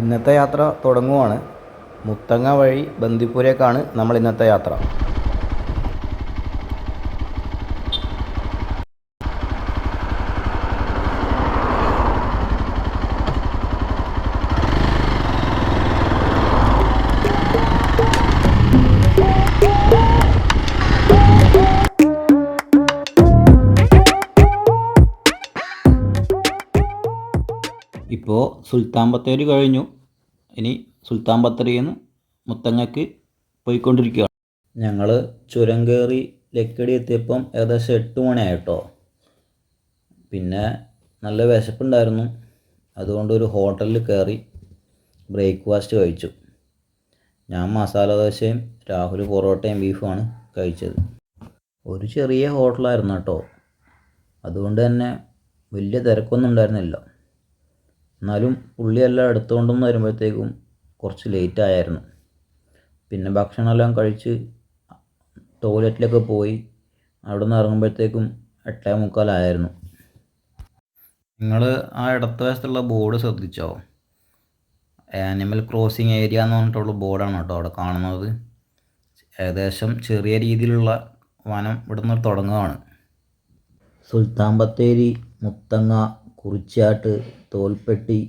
ഇന്നത്തെ യാത്ര തുടങ്ങുവാണ്. മുത്തങ്ങ വഴി ബന്ദിപ്പൂരേക്കാണ് നമ്മൾ ഇന്നത്തെ യാത്ര. സുൽത്താൻ ബത്തേരി കഴിഞ്ഞു. ഇനി സുൽത്താൻ ബത്തേരിയിൽ നിന്ന് മുത്തങ്ങയ്ക്ക് പോയിക്കൊണ്ടിരിക്കുകയാണ്. ഞങ്ങൾ ചുരം കയറി ലക്കടി എത്തിയപ്പം ഏകദേശം എട്ട് മണിയായിട്ടോ. പിന്നെ നല്ല വിശപ്പുണ്ടായിരുന്നു. അതുകൊണ്ട് ഒരു ഹോട്ടലിൽ കയറി ബ്രേക്ക്ഫാസ്റ്റ് കഴിച്ചു. ഞാൻ മസാല ദോശയും രാഹുൽ പൊറോട്ടയും ബീഫുമാണ് കഴിച്ചത്. ഒരു ചെറിയ ഹോട്ടലായിരുന്നു കേട്ടോ. അതുകൊണ്ട് തന്നെ വലിയ തിരക്കൊന്നും ഉണ്ടായിരുന്നില്ല. എന്നാലും പുള്ളിയെല്ലാം എടുത്തുകൊണ്ടെന്ന് വരുമ്പോഴത്തേക്കും കുറച്ച് ലേറ്റ് ആയിരുന്നു പിന്നെ ഭക്ഷണമെല്ലാം കഴിച്ച് ടോയ്ലറ്റിലൊക്കെ പോയി അവിടെ നിന്ന് ഇറങ്ങുമ്പോഴത്തേക്കും എട്ടേ മുക്കാലായിരുന്നു നിങ്ങൾ ആ ഇടത്ത് വശത്തുള്ള ബോർഡ് ശ്രദ്ധിച്ചോ? ആനിമൽ ക്രോസിങ് ഏരിയ എന്ന് പറഞ്ഞിട്ടുള്ള ബോർഡാണ് കേട്ടോ അവിടെ കാണുന്നത്. ഏകദേശം ചെറിയ രീതിയിലുള്ള വനം ഇവിടുന്ന് തുടങ്ങുകയാണ്. സുൽത്താൻ ബത്തേരി മുത്തങ്ങ കുറിച്യാട്ട് തോൽപ്പെട്ടി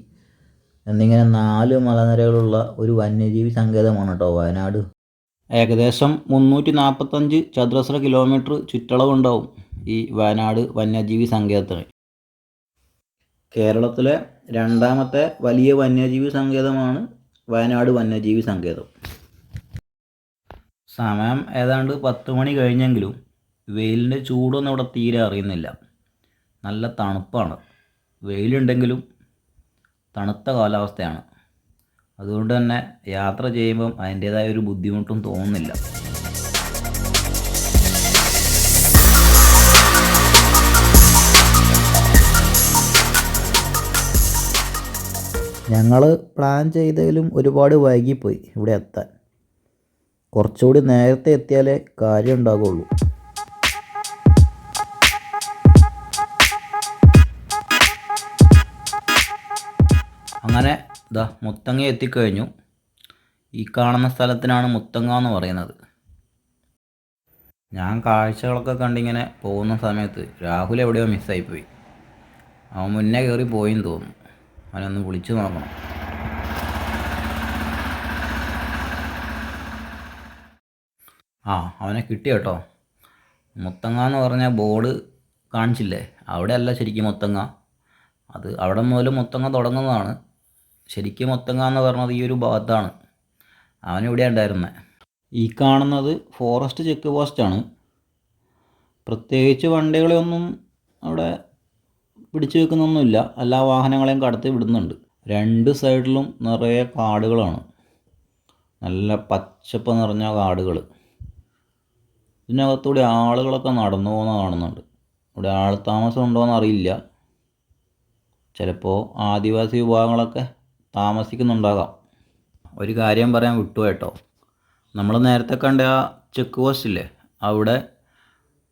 എന്നിങ്ങനെ നാല് മലനിരകളുള്ള ഒരു വന്യജീവി സങ്കേതമാണ് കേട്ടോ വയനാട്. ഏകദേശം മുന്നൂറ്റി നാൽപ്പത്തഞ്ച് ചതുരശ്ര കിലോമീറ്റർ ചുറ്റളവുണ്ടാവും ഈ വയനാട് വന്യജീവി സങ്കേതത്തിന്. കേരളത്തിലെ രണ്ടാമത്തെ വലിയ വന്യജീവി സങ്കേതമാണ് വയനാട് വന്യജീവി സങ്കേതം. സമയം ഏതാണ്ട് പത്ത് മണി കഴിഞ്ഞെങ്കിലും വെയിലിന്റെ ചൂടൊന്നും ഇവിടെ തീരെ അറിയുന്നില്ല. നല്ല തണുപ്പാണ്. വെയിലുണ്ടെങ്കിലും തണുത്ത കാലാവസ്ഥയാണ്. അതുകൊണ്ട് തന്നെ യാത്ര ചെയ്യുമ്പം അതിന്റേതായ ഒരു ബുദ്ധിമുട്ടും തോന്നുന്നില്ല. ഞങ്ങൾ പ്ലാൻ ചെയ്തതിലും ഒരുപാട് വൈകിപ്പോയി ഇവിടെ എത്താൻ. കുറച്ചുകൂടി നേരത്തെ എത്തിയാലേ കാര്യം ഉണ്ടാകുള്ളൂ അങ്ങനെ ഇതാ മുത്തങ്ങ എത്തിക്കഴിഞ്ഞു. ഈ കാണുന്ന സ്ഥലത്തിനാണ് മുത്തങ്ങ എന്ന് പറയുന്നത്. ഞാൻ കാഴ്ചകളൊക്കെ കണ്ടിങ്ങനെ പോകുന്ന സമയത്ത് രാഹുൽ എവിടെയോ മിസ്സായിപ്പോയി. അവൻ മുന്നേ കയറി പോയെന്ന് തോന്നുന്നു. അവനൊന്ന് വിളിച്ചു നോക്കണം. ആ അവനെ കിട്ടി കേട്ടോ. മുത്തങ്ങ എന്ന് പറഞ്ഞ ബോർഡ് കാണിച്ചില്ലേ? അവിടെയല്ല ശരിക്കും മുത്തങ്ങ. അത് അവിടെ മുതൽ മുത്തങ്ങ തുടങ്ങുന്നതാണ്. ശരിക്കും മുത്തങ്ങ എന്ന് പറഞ്ഞത് ഈ ഒരു ഭാഗത്താണ്. അവനിവിടെ ഉണ്ടായിരുന്നത് ഈ കാണുന്നത് ഫോറസ്റ്റ് ചെക്ക് പോസ്റ്റാണ് പ്രത്യേകിച്ച് വണ്ടികളെയൊന്നും അവിടെ പിടിച്ചു വെക്കുന്നൊന്നുമില്ല. എല്ലാ വാഹനങ്ങളെയും കടത്തി വിടുന്നുണ്ട്. രണ്ട് സൈഡിലും നിറയെ കാടുകളാണ്. നല്ല പച്ചപ്പ് നിറഞ്ഞ കാടുകൾ ഇതിനകത്തൂടെ ആളുകളൊക്കെ നടന്നു പോകുന്ന കാണുന്നുണ്ട്. ഇവിടെ ആൾ താമസം ഉണ്ടോയെന്ന് അറിയില്ല. ചിലപ്പോൾ ആദിവാസി വിഭാഗങ്ങളൊക്കെ താമസിക്കുന്നുണ്ടാകാം. ഒരു കാര്യം പറയാൻ വിട്ടു കേട്ടോ. നമ്മൾ നേരത്തെ കണ്ട ആ ചെക്ക് പോസ്റ്റ് ഇല്ലേ? അവിടെ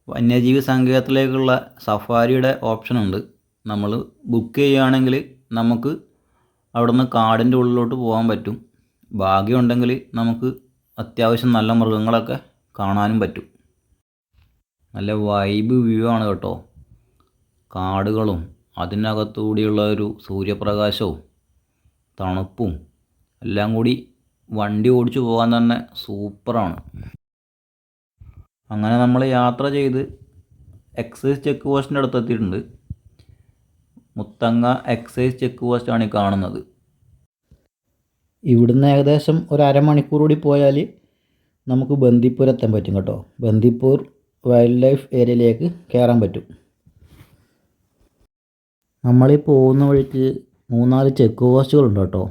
വന്യജീവി സങ്കേതത്തിലേക്കുള്ള സഫാരിയുടെ ഓപ്ഷനുണ്ട് നമ്മൾ ബുക്ക് ചെയ്യുകയാണെങ്കിൽ നമുക്ക് അവിടുന്ന് കാടിന്റെ ഉള്ളിലോട്ട് പോകാൻ പറ്റും. ഭാഗ്യമുണ്ടെങ്കിൽ നമുക്ക് അത്യാവശ്യം നല്ല മൃഗങ്ങളൊക്കെ കാണാനും പറ്റും. നല്ല വൈബ് വ്യൂ ആണ് കേട്ടോ. കാടുകളും അതിനകത്തുകൂടിയുള്ള ഒരു സൂര്യപ്രകാശവും തണുപ്പും എല്ലാം കൂടി വണ്ടി ഓടിച്ചു പോകാൻ തന്നെ സൂപ്പറാണ്. അങ്ങനെ നമ്മൾ യാത്ര ചെയ്ത് എക്സൈസ് ചെക്ക് പോസ്റ്റിന്റെ അടുത്ത് എത്തിയിട്ടുണ്ട്. മുത്തങ്ങ എക്സൈസ് ചെക്ക് പോസ്റ്റാണ് ഈ കാണുന്നത്. ഇവിടുന്ന് ഏകദേശം ഒരു അരമണിക്കൂർ കൂടി പോയാൽ നമുക്ക് ബന്ദിപ്പൂർ എത്താൻ പറ്റും കേട്ടോ. ബന്ദിപ്പൂർ വൈൽഡ് ലൈഫ് ഏരിയയിലേക്ക് കയറാൻ പറ്റും. നമ്മളീ പോകുന്ന വഴിക്ക് മൂന്നാൽ ചെക്ക് പോസ്റ്റുകളുണ്ട് കേട്ടോ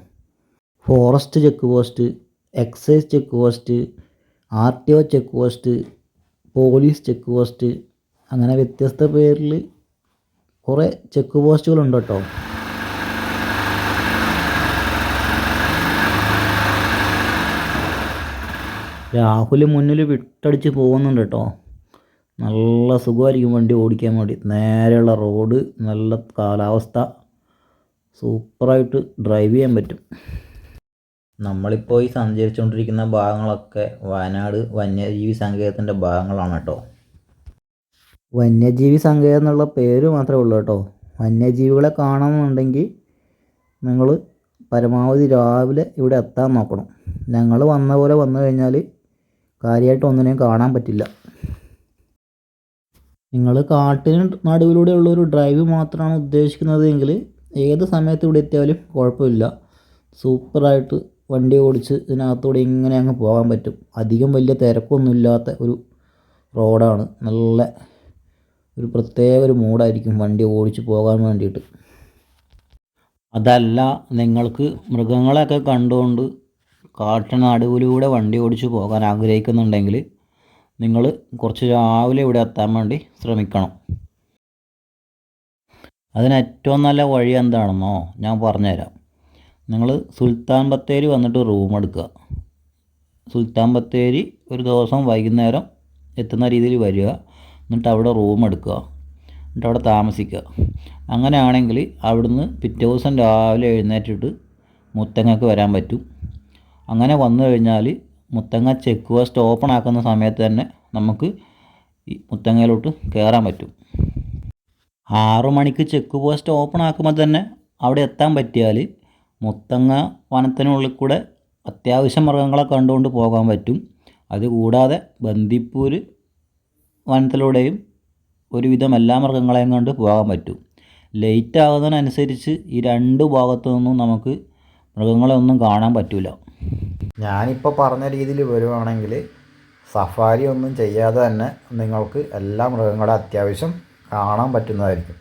forest check post excise check post R T O check post police check post അങ്ങനെ വ്യത്യസ്ത പേരിൽ കുറേ ചെക്ക് പോസ്റ്റുകളുണ്ട് കേട്ടോ രാഹുൽ മുന്നിൽ വിട്ടടിച്ച് പോകുന്നുണ്ട് കേട്ടോ നല്ല സുഖമായിരിക്കും വണ്ടി ഓടിക്കാൻ വേണ്ടി. നേരെയുള്ള റോഡ് നല്ല കാലാവസ്ഥ. സൂപ്പറായിട്ട് ഡ്രൈവ് ചെയ്യാൻ പറ്റും. നമ്മളിപ്പോൾ ഈ സഞ്ചരിച്ചുകൊണ്ടിരിക്കുന്ന ഭാഗങ്ങളൊക്കെ വയനാട് വന്യജീവി സങ്കേതത്തിന്റെ ഭാഗങ്ങളാണ് കേട്ടോ. വന്യജീവി സങ്കേതം എന്നുള്ള പേര് മാത്രമേ ഉള്ളൂ കേട്ടോ. വന്യജീവികളെ കാണണമെന്നുണ്ടെങ്കിൽ നിങ്ങൾ പരമാവധി രാവിലെ ഇവിടെ എത്താൻ നോക്കണം. ഞങ്ങൾ വന്ന പോലെ വന്നു കഴിഞ്ഞാൽ കാര്യമായിട്ട് ഒന്നിനെയും കാണാൻ പറ്റില്ല. നിങ്ങൾ കാട്ടിന് നടുവിലൂടെയുള്ള ഒരു ഡ്രൈവ് മാത്രമാണ് ഉദ്ദേശിക്കുന്നത് എങ്കിൽ ഏത് സമയത്ത് ഇവിടെ എത്തിയാലും കുഴപ്പമില്ല. സൂപ്പറായിട്ട് വണ്ടി ഓടിച്ച് ഇതിനകത്തൂടെ ഇങ്ങനെ അങ്ങ് പോകാൻ പറ്റും. അധികം വലിയ തിരക്കൊന്നുമില്ലാത്ത ഒരു റോഡാണ്. നല്ല ഒരു പ്രത്യേക ഒരു മൂഡായിരിക്കും വണ്ടി ഓടിച്ച് പോകാൻ വേണ്ടിയിട്ട്. അതല്ല നിങ്ങൾക്ക് മൃഗങ്ങളെയൊക്കെ കണ്ടുകൊണ്ട് കാട്ടിനടുവിലൂടെ വണ്ടി ഓടിച്ച് പോകാൻ ആഗ്രഹിക്കുന്നുണ്ടെങ്കിൽ നിങ്ങൾ കുറച്ച് രാവിലെ ഇവിടെ എത്താൻ വേണ്ടി ശ്രമിക്കണം. അതിന് ഏറ്റവും നല്ല വഴി എന്താണെന്നോ ഞാൻ പറഞ്ഞുതരാം. നിങ്ങൾ സുൽത്താൻ ബത്തേരി വന്നിട്ട് റൂം എടുക്കുക. സുൽത്താൻ ബത്തേരി ഒരു ദിവസം വൈകുന്നേരം എത്തുന്ന രീതിയിൽ വരിക. എന്നിട്ട് അവിടെ റൂം എടുക്കുക. എന്നിട്ട് അവിടെ താമസിക്കുക. അങ്ങനെയാണെങ്കിൽ അവിടുന്ന് പിറ്റേ ദിവസം രാവിലെ എഴുന്നേറ്റിട്ട് മുത്തങ്ങക്ക് വരാൻ പറ്റും. അങ്ങനെ വന്നു കഴിഞ്ഞാൽ മുത്തങ്ങ ചെക്ക് പോസ്റ്റ് ഓപ്പൺ ആക്കുന്ന സമയത്ത് തന്നെ നമുക്ക് ഈ മുത്തങ്ങയിലോട്ട് കയറാൻ പറ്റും. ആറു മണിക്ക് ചെക്ക് പോസ്റ്റ് ഓപ്പൺ ആക്കുമ്പോൾ തന്നെ അവിടെ എത്താൻ പറ്റിയാൽ മുത്തങ്ങ വനത്തിനുള്ളിൽ കൂടെ അത്യാവശ്യം മൃഗങ്ങളെ കണ്ടുകൊണ്ട് പോകാൻ പറ്റും. അതുകൂടാതെ ബന്ദിപ്പൂർ വനത്തിലൂടെയും ഒരുവിധം എല്ലാ മൃഗങ്ങളെയും കണ്ട് പോകാൻ പറ്റും. ലേറ്റ് ആകുന്നതിനനുസരിച്ച് ഈ രണ്ട് ഭാഗത്തു നിന്നും നമുക്ക് മൃഗങ്ങളെ ഒന്നും കാണാൻ പറ്റില്ല ഞാനിപ്പോൾ പറഞ്ഞ രീതിയിൽ വരുവാണെങ്കിൽ സഫാരി ഒന്നും ചെയ്യാതെ തന്നെ നിങ്ങൾക്ക് എല്ലാ മൃഗങ്ങളെ അത്യാവശ്യം കാണാൻ പറ്റുന്നതായിരിക്കും.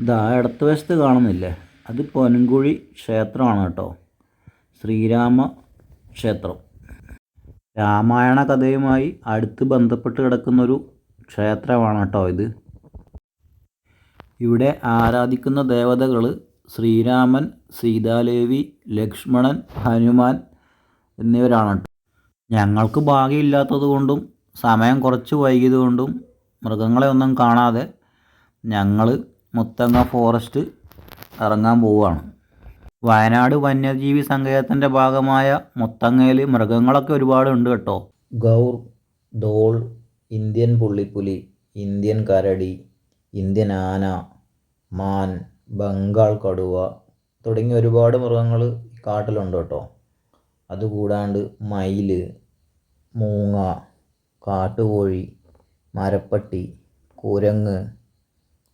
ഇതാ ഇടത്ത് വശത്ത് കാണുന്നില്ലേ? അത് പൊൻകുഴി ക്ഷേത്രമാണ് കേട്ടോ. ശ്രീരാമ ക്ഷേത്രം. രാമായണ കഥയുമായി അടുത്ത് ബന്ധപ്പെട്ട് കിടക്കുന്നൊരു ക്ഷേത്രമാണ് കേട്ടോ ഇത്. ഇവിടെ ആരാധിക്കുന്ന ദേവതകൾ ശ്രീരാമൻ സീതാദേവി ലക്ഷ്മണൻ ഹനുമാൻ എന്നിവരാണ് ഞങ്ങൾക്ക് ഭാഗ്യമില്ലാത്തത് കൊണ്ടും സമയം കുറച്ച് വൈകിയത് കൊണ്ടും മൃഗങ്ങളെ ഒന്നും കാണാതെ ഞങ്ങൾ മുത്തങ്ങ ഫോറസ്റ്റ് ഇറങ്ങാൻ പോവുകയാണ്. വയനാട് വന്യജീവി സങ്കേതത്തിന്റെ ഭാഗമായ മുത്തങ്ങയിൽ മൃഗങ്ങളൊക്കെ ഒരുപാട് ഉണ്ട് കേട്ടോ. ഗൗർ ഡോൾ ഇന്ത്യൻ പുള്ളിപ്പുലി ഇന്ത്യൻ കരടി ഇന്ത്യൻ ആന മാൻ ബംഗാൾ കടുവ തുടങ്ങിയ ഒരുപാട് മൃഗങ്ങൾ കാട്ടിലുണ്ട് കേട്ടോ. അതുകൂടാണ്ട് മയിൽ മൂങ്ങ കാട്ടുകോഴി മരപ്പട്ടി കുരങ്ങ്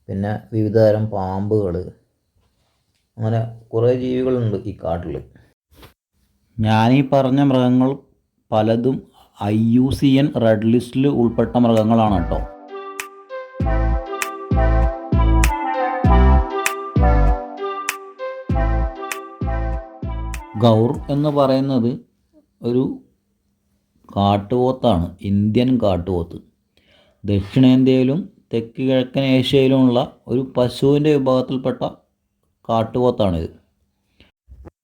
പിന്നെ വിവിധ തരം പാമ്പുകൾ അങ്ങനെ കുറേ ജീവികളുണ്ട് ഈ കാട്ടിൽ ഞാനീ പറഞ്ഞ മൃഗങ്ങൾ പലതും I U C N red ലിസ്റ്റിൽ ഉൾപ്പെട്ട മൃഗങ്ങളാണ് കേട്ടോ. ഗൗർ എന്ന് പറയുന്നത് ഒരു കാട്ടുപോത്താണ് ഇന്ത്യൻ കാട്ടുപോത്ത്. ദക്ഷിണേന്ത്യയിലും തെക്ക് കിഴക്കൻ ഏഷ്യയിലുമുള്ള ഒരു പശുവിന്റെ വിഭാഗത്തിൽപ്പെട്ട കാട്ടുപോത്താണിത്.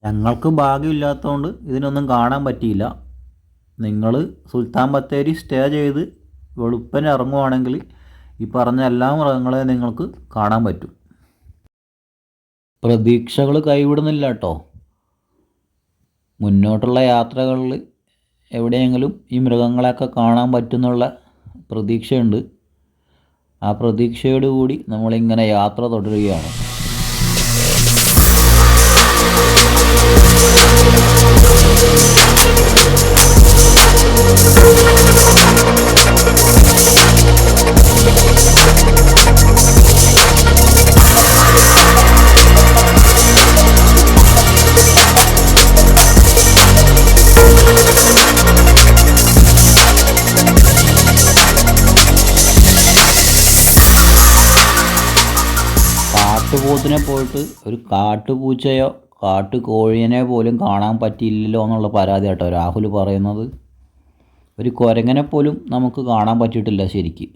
ഞങ്ങൾക്ക് ഭാഗ്യമില്ലാത്തതുകൊണ്ട് ഇതിനൊന്നും കാണാൻ പറ്റിയില്ല. നിങ്ങൾ സുൽത്താൻ ബത്തേരി സ്റ്റേ ചെയ്ത് വെളുപ്പന് ഇറങ്ങുവാണെങ്കിൽ ഈ പറഞ്ഞ എല്ലാ മൃഗങ്ങളെയും നിങ്ങൾക്ക് കാണാൻ പറ്റും. പ്രതീക്ഷകൾ കൈവിടുന്നില്ല കേട്ടോ. മുന്നോട്ടുള്ള യാത്രകളിൽ എവിടെയെങ്കിലും ഈ മൃഗങ്ങളെയൊക്കെ കാണാൻ പറ്റുന്നുള്ള പ്രതീക്ഷയുണ്ട്. ആ പ്രതീക്ഷയോടുകൂടി നമ്മളിങ്ങനെ യാത്ര തുടരുകയാണ്. കാട്ടുപൂച്ചയോ കാട്ടുകോഴിയെ പോലും കാണാൻ പറ്റിയില്ലല്ലോ എന്നുള്ള പരാതി കേട്ടോ രാഹുൽ പറയുന്നത്. ഒരു കുരങ്ങനെ പോലും നമുക്ക് കാണാൻ പറ്റിയിട്ടില്ല ശരിക്ക്.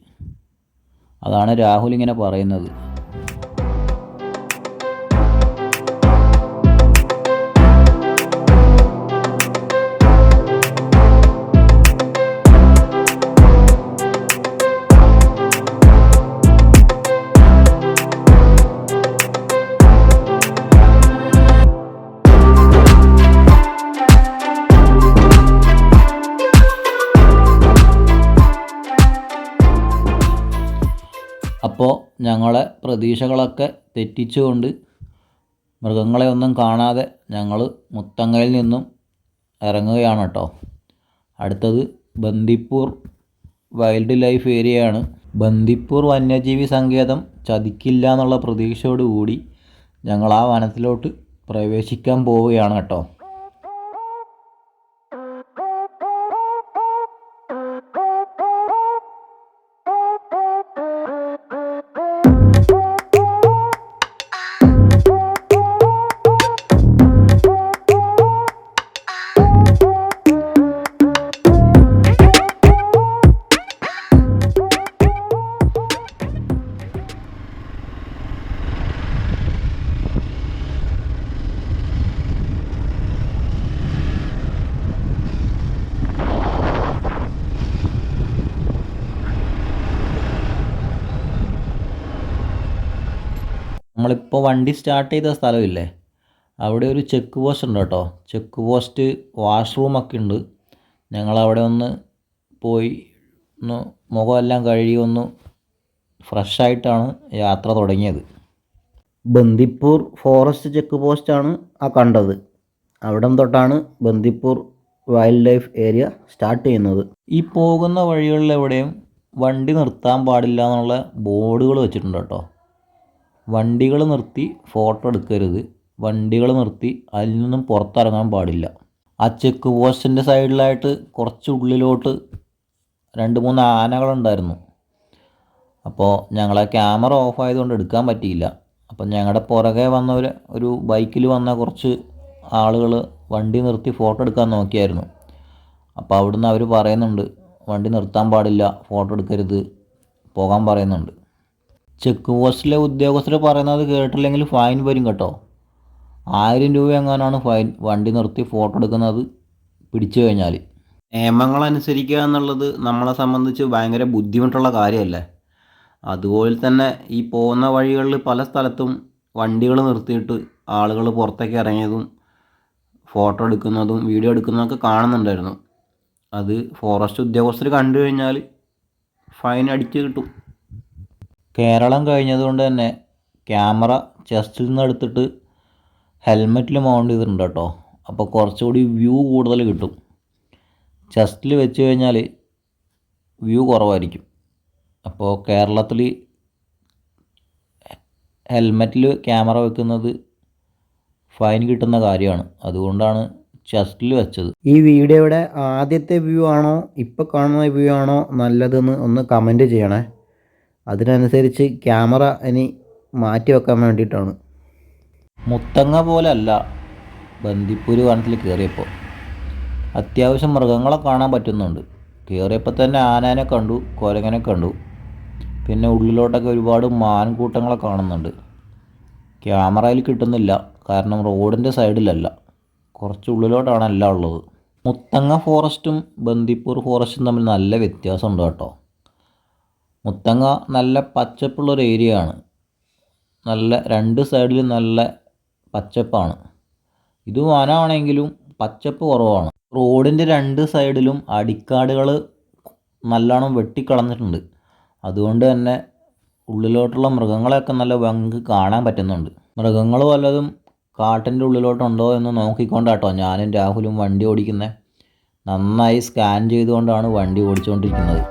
അതാണ് രാഹുൽ ഇങ്ങനെ പറയുന്നത്. ഞങ്ങളെ പ്രതീക്ഷകളൊക്കെ തെറ്റിച്ചുകൊണ്ട് മൃഗങ്ങളെ ഒന്നും കാണാതെ ഞങ്ങൾ മുത്തങ്ങയിൽ നിന്നും ഇറങ്ങുകയാണ് കേട്ടോ അടുത്തത് ബന്ദിപ്പൂർ വൈൽഡ് ലൈഫ് ഏരിയയാണ്. ബന്ദിപ്പൂർ വന്യജീവി സങ്കേതം ചതിക്കില്ല എന്നുള്ള പ്രതീക്ഷയോടുകൂടി ഞങ്ങൾ ആ വനത്തിലോട്ട് പ്രവേശിക്കാൻ പോവുകയാണ് കേട്ടോ. നമ്മളിപ്പോൾ വണ്ടി സ്റ്റാർട്ട് ചെയ്ത സ്ഥലമില്ലേ? അവിടെ ഒരു ചെക്ക് പോസ്റ്റ് ഉണ്ട് കേട്ടോ. ചെക്ക് പോസ്റ്റ് വാഷ്റൂമൊക്കെ ഉണ്ട്. ഞങ്ങളവിടെ ഒന്ന് പോയി ഒന്ന് മുഖമെല്ലാം കഴുകി ഒന്ന് ഫ്രഷായിട്ടാണ് യാത്ര തുടങ്ങിയത്. ബന്ദിപ്പൂർ ഫോറസ്റ്റ് ചെക്ക് പോസ്റ്റാണ് ആ കണ്ടത്. അവിടം തൊട്ടാണ് Bandipur wildlife area start ചെയ്യുന്നത്. ഈ പോകുന്ന വഴികളിലെവിടെയും വണ്ടി നിർത്താൻ പാടില്ല എന്നുള്ള ബോർഡുകൾ വെച്ചിട്ടുണ്ട് കേട്ടോ. വണ്ടികൾ നിർത്തി ഫോട്ടോ എടുക്കരുത്. വണ്ടികൾ നിർത്തി അതിൽ നിന്നും പുറത്തിറങ്ങാൻ പാടില്ല. ആ ചെക്ക് പോസ്റ്റിന്റെ സൈഡിലായിട്ട് കുറച്ച് ഉള്ളിലോട്ട് രണ്ട് മൂന്ന് ആനകളുണ്ടായിരുന്നു. അപ്പോൾ ഞങ്ങളെ ക്യാമറ ഓഫ് ആയതുകൊണ്ട് എടുക്കാൻ പറ്റിയില്ല. അപ്പം ഞങ്ങളുടെ പുറകെ വന്നവർ ഒരു ബൈക്കിൽ വന്ന കുറച്ച് ആളുകൾ വണ്ടി നിർത്തി ഫോട്ടോ എടുക്കാൻ നോക്കിയായിരുന്നു. അപ്പോൾ അവിടുന്ന് അവർ പറയുന്നുണ്ട് വണ്ടി നിർത്താൻ പാടില്ല ഫോട്ടോ എടുക്കരുത് പോകാൻ പറയുന്നുണ്ട്. ചെക്ക് പോസ്റ്റിലെ ഉദ്യോഗസ്ഥർ പറയുന്നത് കേട്ടില്ലെങ്കിൽ ഫൈൻ വരും കേട്ടോ. ആയിരം രൂപ എങ്ങാനാണ് ഫൈൻ? വണ്ടി നിർത്തി ഫോട്ടോ എടുക്കുന്നത് പിടിച്ചു കഴിഞ്ഞാൽ നിയമങ്ങൾ അനുസരിക്കുക എന്നുള്ളത് നമ്മളെ സംബന്ധിച്ച് ഭയങ്കര ബുദ്ധിമുട്ടുള്ള കാര്യമല്ലേ? അതുപോലെ തന്നെ ഈ പോകുന്ന വഴികളിൽ പല സ്ഥലത്തും വണ്ടികൾ നിർത്തിയിട്ട് ആളുകൾ പുറത്തേക്ക് ഇറങ്ങിയതും ഫോട്ടോ എടുക്കുന്നതും വീഡിയോ എടുക്കുന്നതൊക്കെ കാണുന്നുണ്ടായിരുന്നു. അത് ഫോറസ്റ്റ് ഉദ്യോഗസ്ഥർ കണ്ടു കഴിഞ്ഞാൽ ഫൈൻ അടിച്ച് കിട്ടും. കേരളം കഴിഞ്ഞതുകൊണ്ട് തന്നെ ക്യാമറ ചെസ്റ്റിൽ നിന്ന് എടുത്തിട്ട് ഹെൽമെറ്റിൽ മൗണ്ട് ചെയ്തിട്ടുണ്ട് കേട്ടോ. അപ്പോൾ കുറച്ചുകൂടി വ്യൂ കൂടുതൽ കിട്ടും. ചെസ്റ്റിൽ വെച്ച് കഴിഞ്ഞാൽ വ്യൂ കുറവായിരിക്കും. അപ്പോൾ കേരളത്തിൽ ഹെൽമെറ്റിൽ ക്യാമറ വെക്കുന്നത് ഫൈൻ കിട്ടുന്ന കാര്യമാണ്. അതുകൊണ്ടാണ് ചെസ്റ്റിൽ വെച്ചത്. ഈ വീഡിയോയുടെ ആദ്യത്തെ വ്യൂ ആണോ ഇപ്പോൾ കാണുന്ന വ്യൂ ആണോ നല്ലതെന്ന് ഒന്ന് കമന്റ് ചെയ്യണേ. അതിനനുസരിച്ച് ക്യാമറ ഇനി മാറ്റി വെക്കാൻ വേണ്ടിയിട്ടാണ്. മുത്തങ്ങ പോലെ അല്ല ബന്ദിപ്പൂര് വനത്തിൽ കയറിയപ്പോൾ. അത്യാവശ്യം മൃഗങ്ങളെ കാണാൻ പറ്റുന്നുണ്ട്. കയറിയപ്പോൾ തന്നെ ആനേനെ കണ്ടു കോരങ്ങനെ കണ്ടു. പിന്നെ ഉള്ളിലോട്ടൊക്കെ ഒരുപാട് മാൻകൂട്ടങ്ങളെ കാണുന്നുണ്ട്. ക്യാമറയിൽ കിട്ടുന്നില്ല. കാരണം റോഡിന്റെ സൈഡിലല്ല. കുറച്ച് ഉള്ളിലോട്ടാണ് എല്ലാം ഉള്ളത്. മുത്തങ്ങ ഫോറസ്റ്റും ബന്ദിപ്പൂർ ഫോറസ്റ്റും തമ്മിൽ നല്ല വ്യത്യാസമുണ്ട് കേട്ടോ. മുത്തങ്ങ നല്ല പച്ചപ്പുള്ളൊരു ഏരിയ ആണ് നല്ല രണ്ട് സൈഡിലും നല്ല പച്ചപ്പാണ്. ഇത് വനമാണെങ്കിലും പച്ചപ്പ് കുറവാണ്. റോഡിന്റെ രണ്ട് സൈഡിലും അടിക്കാടുകൾ നല്ലോണം വെട്ടിക്കളഞ്ഞിട്ടുണ്ട്. അതുകൊണ്ട് തന്നെ ഉള്ളിലോട്ടുള്ള മൃഗങ്ങളെയൊക്കെ നല്ല ഭംഗി കാണാൻ പറ്റുന്നുണ്ട്. മൃഗങ്ങൾ വല്ലതും കാട്ടിന്റെ ഉള്ളിലോട്ടുണ്ടോ എന്ന് നോക്കിക്കൊണ്ടാട്ടോ ഞാനും രാഹുലും വണ്ടി ഓടിക്കുന്നത് നന്നായി സ്കാൻ ചെയ്തുകൊണ്ടാണ് വണ്ടി ഓടിച്ചുകൊണ്ടിരിക്കുന്നത്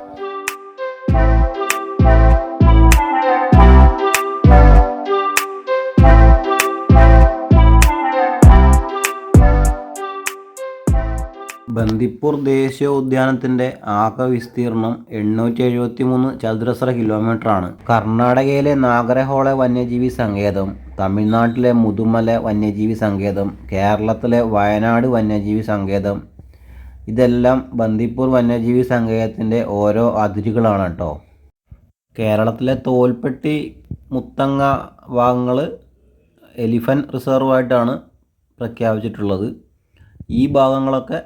ബന്ദിപ്പൂർ ദേശീയ ഉദ്യാനത്തിന്റെ ആകെ വിസ്തീർണം എണ്ണൂറ്റി എഴുപത്തി മൂന്ന് ചതുരശ്ര കിലോമീറ്ററാണ്. കർണാടകയിലെ നാഗരഹോള വന്യജീവി സങ്കേതം തമിഴ്നാട്ടിലെ മുതുമല വന്യജീവി സങ്കേതം കേരളത്തിലെ വയനാട് വന്യജീവി സങ്കേതം ഇതെല്ലാം ബന്ദിപ്പൂർ വന്യജീവി സങ്കേതത്തിന്റെ ഓരോ അതിരുകളാണ് കേട്ടോ കേരളത്തിലെ തോൽപ്പെട്ടി മുത്തങ്ങ ഭാഗങ്ങൾ എലിഫൻ റിസർവായിട്ടാണ് പ്രഖ്യാപിച്ചിട്ടുള്ളത്. ഈ ഭാഗങ്ങളൊക്കെ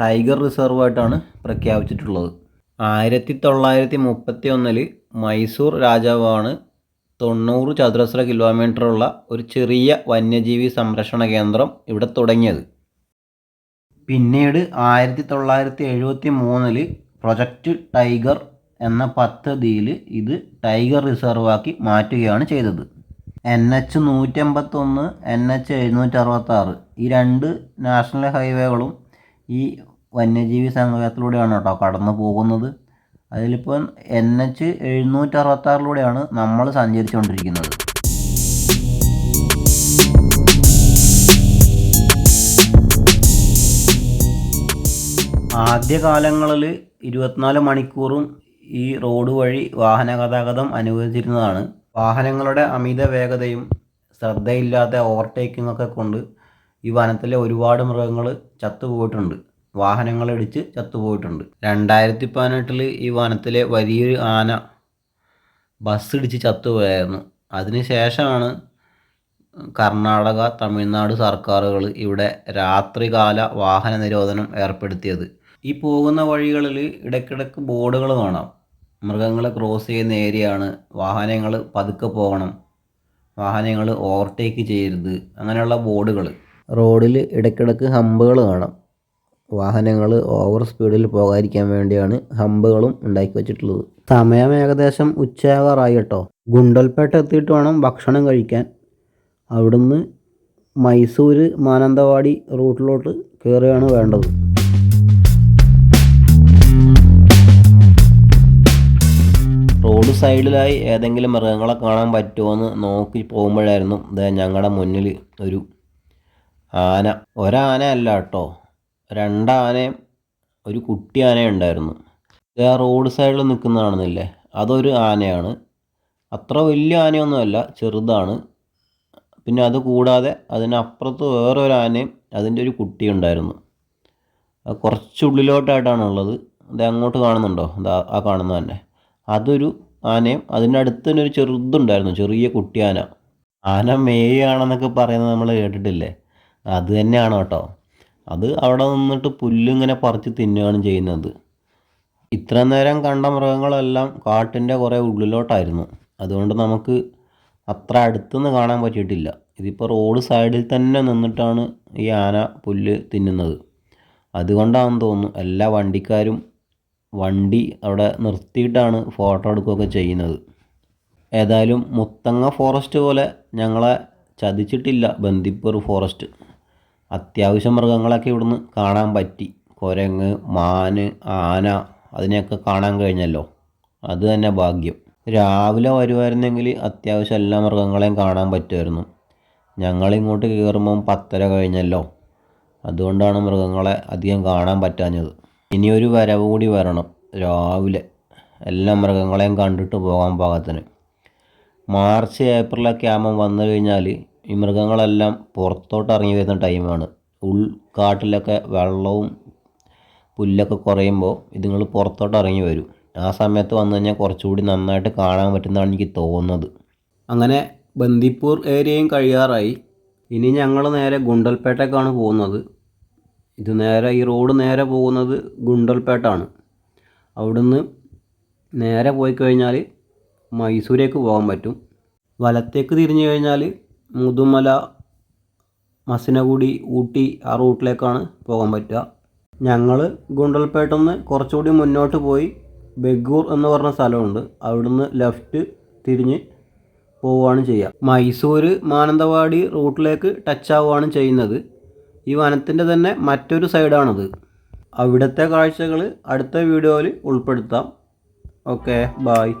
ടൈഗർ റിസർവ് ആയിട്ടാണ് പ്രഖ്യാപിച്ചിട്ടുള്ളത്. ആയിരത്തി തൊള്ളായിരത്തി മുപ്പത്തി ഒന്നിൽ മൈസൂർ രാജാവാണ് തൊണ്ണൂറ് ചതുരശ്ര കിലോമീറ്ററുള്ള ഒരു ചെറിയ വന്യജീവി സംരക്ഷണ കേന്ദ്രം ഇവിടെ തുടങ്ങിയത്. പിന്നീട് ആയിരത്തി തൊള്ളായിരത്തി എഴുപത്തി മൂന്നിൽ പ്രൊജക്റ്റ് ടൈഗർ എന്ന പദ്ധതിയിൽ ഇത് ടൈഗർ റിസർവാക്കി മാറ്റുകയാണ് ചെയ്തത്. എൻ എച്ച് നൂറ്റമ്പത്തൊന്ന് എൻ എച്ച് എഴുന്നൂറ്റി അറുപത്താറ് ഈ രണ്ട് നാഷണൽ ഹൈവേകളും ഈ വന്യജീവി സങ്കേതത്തിലൂടെയാണ് കേട്ടോ കടന്നു പോകുന്നത്. അതിലിപ്പോൾ എൻ എച്ച് എഴുന്നൂറ്റി നമ്മൾ സഞ്ചരിച്ചുകൊണ്ടിരിക്കുന്നത്. ആദ്യകാലങ്ങളിൽ ഇരുപത്തിനാല് മണിക്കൂറും ഈ റോഡ് വഴി വാഹന ഗതാഗതം അനുവദിച്ചിരുന്നതാണ്. വാഹനങ്ങളുടെ അമിത വേഗതയും ശ്രദ്ധയില്ലാത്ത ഓവർടേക്കിംഗ് ഒക്കെ കൊണ്ട് ഈ വനത്തിലെ ഒരുപാട് മൃഗങ്ങൾ ചത്തുപോയിട്ടുണ്ട്. വാഹനങ്ങളിടിച്ച് ചത്തുപോയിട്ടുണ്ട്. രണ്ടായിരത്തി പതിനെട്ടിൽ ഈ വനത്തിലെ വലിയൊരു ആന ബസ് ഇടിച്ച് ചത്തുപോയായിരുന്നു. അതിന് ശേഷമാണ് കർണാടക തമിഴ്നാട് സർക്കാരുകൾ ഇവിടെ രാത്രികാല വാഹന നിരോധനം ഏർപ്പെടുത്തിയത്. ഈ പോകുന്ന വഴികളിൽ ഇടയ്ക്കിടയ്ക്ക് ബോർഡുകൾ കാണാം. മൃഗങ്ങളെ ക്രോസ് ചെയ്യുന്ന ഏരിയയാണ്. വാഹനങ്ങൾ പതുക്കെ പോകണം. വാഹനങ്ങൾ ഓവർടേക്ക് ചെയ്യരുത്. അങ്ങനെയുള്ള ബോർഡുകൾ റോഡിൽ ഇടയ്ക്കിടയ്ക്ക് ഹമ്പുകൾ കാണാം. വാഹനങ്ങൾ ഓവർ സ്പീഡിൽ പോകാതിരിക്കാൻ വേണ്ടിയാണ് ഹമ്പുകളും ഉണ്ടാക്കി വെച്ചിട്ടുള്ളത്. സമയം ഏകദേശം ഉച്ചയാകാറായി കേട്ടോ ഗുണ്ടൽപേട്ട എത്തിയിട്ട് വേണം ഭക്ഷണം കഴിക്കാൻ. അവിടുന്ന് മൈസൂർ മാനന്തവാടി റൂട്ടിലോട്ട് കയറുകയാണ് വേണ്ടത്. റോഡ് സൈഡിലായി ഏതെങ്കിലും മൃഗങ്ങളെ കാണാൻ പറ്റുമോ എന്ന് നോക്കി പോകുമ്പോഴായിരുന്നു ഇത് ഞങ്ങളുടെ മുന്നിൽ ഒരു ആന. ഒരാന അല്ല കേട്ടോ. രണ്ടാനയും ഒരു കുട്ടി ആനയും ഉണ്ടായിരുന്നു. ഇത് ആ റോഡ് സൈഡിൽ നിൽക്കുന്നതാണെന്നില്ലേ അതൊരു ആനയാണ്. അത്ര വലിയ ആനയൊന്നുമല്ല ചെറുതാണ്. പിന്നെ അത് കൂടാതെ അതിനപ്പുറത്ത് വേറൊരു ആനയും അതിന്റെ ഒരു കുട്ടി ഉണ്ടായിരുന്നു. അത് കുറച്ച് അത് അങ്ങോട്ട് കാണുന്നുണ്ടോ? അത് ആ കാണുന്ന തന്നെ. അതൊരു ആനയും അതിന്റെ അടുത്ത് തന്നെ ഒരു ചെറുതുണ്ടായിരുന്നു ചെറിയ കുട്ടി ആന ആന മേയാണെന്നൊക്കെ പറയുന്നത് നമ്മൾ കേട്ടിട്ടില്ലേ? അത് തന്നെയാണ് കേട്ടോ. അത് അവിടെ നിന്നിട്ട് പുല്ലിങ്ങനെ പറിച്ച് തിന്നുകയാണ് ചെയ്യുന്നത്. ഇത്ര നേരം കണ്ട മൃഗങ്ങളെല്ലാം കാട്ടിന്റെ കുറേ ഉള്ളിലോട്ടായിരുന്നു. അതുകൊണ്ട് നമുക്ക് അത്ര അടുത്തുനിന്ന് കാണാൻ പറ്റിയിട്ടില്ല. ഇതിപ്പോൾ റോഡ് സൈഡിൽ തന്നെ നിന്നിട്ടാണ് ഈ ആന പുല്ല് തിന്നുന്നത്. അതുകൊണ്ടാണെന്ന് തോന്നുന്നു എല്ലാ വണ്ടിക്കാരും വണ്ടി അവിടെ നിർത്തിയിട്ടാണ് ഫോട്ടോ എടുക്കുകയൊക്കെ ചെയ്യുന്നത്. ഏതായാലും മുത്തങ്ങ ഫോറസ്റ്റ് പോലെ ഞങ്ങളെ ചതിച്ചിട്ടില്ല ബന്ദിപ്പൂർ ഫോറസ്റ്റ്. അത്യാവശ്യം മൃഗങ്ങളൊക്കെ ഇവിടുന്ന് കാണാൻ പറ്റി. കുരങ്ങ് മാന് ആന അതിനെയൊക്കെ കാണാൻ കഴിഞ്ഞല്ലോ. അത് തന്നെ ഭാഗ്യം. രാവിലെ വരുമായിരുന്നെങ്കിൽ അത്യാവശ്യം എല്ലാ മൃഗങ്ങളെയും കാണാൻ പറ്റുമായിരുന്നു. ഞങ്ങളിങ്ങോട്ട് കയറുമ്പം പത്തര കഴിഞ്ഞല്ലോ. അതുകൊണ്ടാണ് മൃഗങ്ങളെ അധികം കാണാൻ പറ്റാഞ്ഞത്. ഇനിയൊരു വരവ് കൂടി വരണം. രാവിലെ എല്ലാ മൃഗങ്ങളെയും കണ്ടിട്ട് പോകാൻ പാകത്തിന്. മാർച്ച് ഏപ്രിലൊക്കെ ആകുമ്പം വന്നു കഴിഞ്ഞാൽ ഈ മൃഗങ്ങളെല്ലാം പുറത്തോട്ട് ഇറങ്ങി വരുന്ന ടൈമാണ് ഉൾക്കാട്ടിലൊക്കെ വെള്ളവും പുല്ലൊക്കെ കുറയുമ്പോൾ ഇതുങ്ങൾ പുറത്തോട്ട് ഇറങ്ങി വരും. ആ സമയത്ത് വന്നു കഴിഞ്ഞാൽ കുറച്ചുകൂടി നന്നായിട്ട് കാണാൻ പറ്റുന്നതാണ് എനിക്ക് തോന്നുന്നത്. അങ്ങനെ ബന്ദിപ്പൂർ ഏരിയയും കഴിയാറായി. ഇനി ഞങ്ങൾ നേരെ ഗുണ്ടൽപേട്ടേക്കാണ് പോകുന്നത്. ഇത് നേരെ ഈ റോഡ് നേരെ പോകുന്നത് ഗുണ്ടൽപേട്ടാണ്. അവിടുന്ന് നേരെ പോയി കഴിഞ്ഞാൽ മൈസൂരേക്ക് പോകാൻ പറ്റും. വലത്തേക്ക് തിരിഞ്ഞു കഴിഞ്ഞാൽ മുതുമല മസിനഗുഡി ഊട്ടി ആ റൂട്ടിലേക്കാണ് പോകാൻ പറ്റുക. ഞങ്ങൾ ഗുണ്ടൽപേട്ടെന്ന് കുറച്ചുകൂടി മുന്നോട്ട് പോയി ബെഗൂർ എന്ന് പറഞ്ഞ സ്ഥലമുണ്ട്. അവിടുന്ന് ലെഫ്റ്റ് തിരിഞ്ഞ് പോവുകയാണ് ചെയ്യുക. മൈസൂർ മാനന്തവാടി റൂട്ടിലേക്ക് ടച്ച് ആവുകയാണ് ചെയ്യുന്നത്. ഈ വനത്തിന്റെ തന്നെ മറ്റൊരു സൈഡാണിത്. അവിടുത്തെ കാഴ്ചകൾ അടുത്ത വീഡിയോയിൽ ഉൾപ്പെടുത്താം. Okay bye